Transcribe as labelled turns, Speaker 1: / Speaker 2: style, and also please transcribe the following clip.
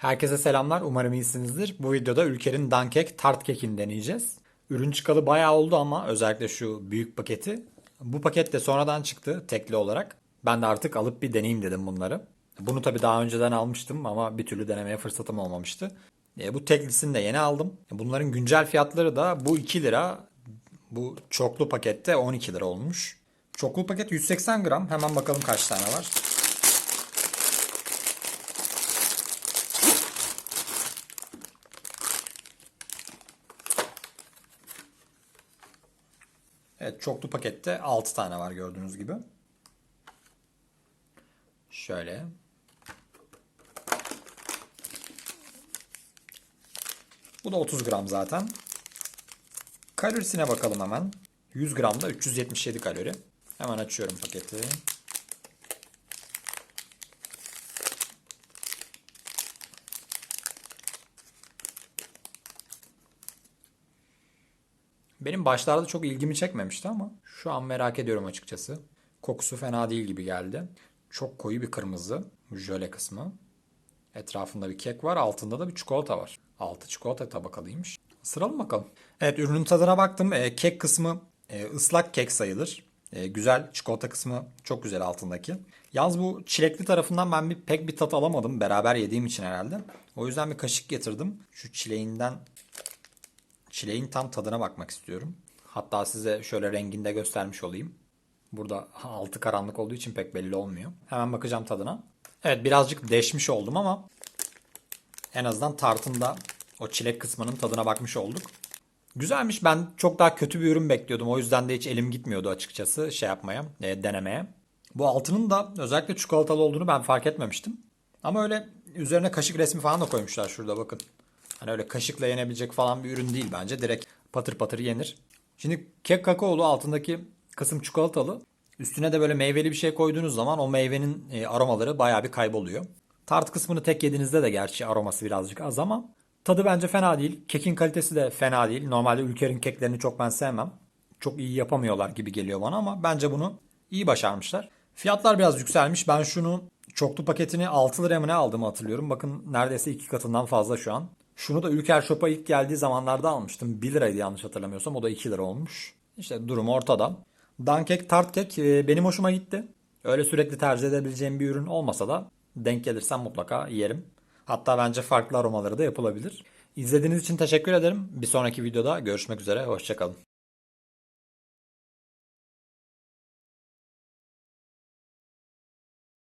Speaker 1: Herkese selamlar. Umarım iyisinizdir. Bu videoda Ülker'in Dankek tart kekini deneyeceğiz. Ürün çıkalı bayağı oldu ama özellikle şu büyük paketi. Bu paket de sonradan çıktı tekli olarak. Ben de artık alıp bir deneyeyim dedim bunları. Bunu tabii daha önceden almıştım ama bir türlü denemeye fırsatım olmamıştı. E, bu teklisini de yeni aldım. Bunların güncel fiyatları da bu 2 lira. Bu çoklu pakette 12 lira olmuş. Çoklu paket 180 gram. Hemen bakalım kaç tane var. Evet çoklu pakette 6 tane var gördüğünüz gibi. Şöyle. Bu da 30 gram zaten. Kalorisine bakalım hemen. 100 gramda 377 kalori. Hemen açıyorum paketi. Benim başlarda çok ilgimi çekmemişti ama şu an merak ediyorum açıkçası. Kokusu fena değil gibi geldi. Çok koyu bir kırmızı. Jöle kısmı. Etrafında bir kek var. Altında da bir çikolata var. Altı çikolata tabakalıymış. Sıralım bakalım. Evet ürünün tadına baktım. E, kek kısmı e, ıslak kek sayılır. E, güzel. Çikolata kısmı çok güzel altındaki. Yalnız bu çilekli tarafından ben bir pek bir tat alamadım. Beraber yediğim için herhalde. O yüzden bir kaşık getirdim. Şu çileğinden çileğin tam tadına bakmak istiyorum. Hatta size şöyle renginde göstermiş olayım. Burada altı karanlık olduğu için pek belli olmuyor. Hemen bakacağım tadına. Evet birazcık deşmiş oldum ama en azından tartında o çilek kısmının tadına bakmış olduk. Güzelmiş. Ben çok daha kötü bir ürün bekliyordum. O yüzden de hiç elim gitmiyordu açıkçası şey yapmaya, e, denemeye. Bu altının da özellikle çikolatalı olduğunu ben fark etmemiştim. Ama öyle üzerine kaşık resmi falan da koymuşlar şurada bakın. Hani öyle kaşıkla yenebilecek falan bir ürün değil bence. Direkt patır patır yenir. Şimdi kek kakaolu altındaki kısım çikolatalı. Üstüne de böyle meyveli bir şey koyduğunuz zaman o meyvenin e, aromaları bayağı bir kayboluyor. Tart kısmını tek yediğinizde de gerçi aroması birazcık az ama tadı bence fena değil. Kekin kalitesi de fena değil. Normalde Ülker'in keklerini çok ben sevmem. Çok iyi yapamıyorlar gibi geliyor bana ama bence bunu iyi başarmışlar. Fiyatlar biraz yükselmiş. Ben şunu çoklu paketini 6 liraya mı ne aldığımı hatırlıyorum. Bakın neredeyse iki katından fazla şu an. Şunu da Ülker Shop'a ilk geldiği zamanlarda almıştım. 1 liraydı yanlış hatırlamıyorsam. O da 2 lira olmuş. İşte durum ortada. Dankek tart kek e, benim hoşuma gitti. Öyle sürekli tercih edebileceğim bir ürün olmasa da denk gelirsem mutlaka yerim. Hatta bence farklı aromaları da yapılabilir. İzlediğiniz için teşekkür ederim. Bir sonraki videoda görüşmek üzere. Hoşçakalın.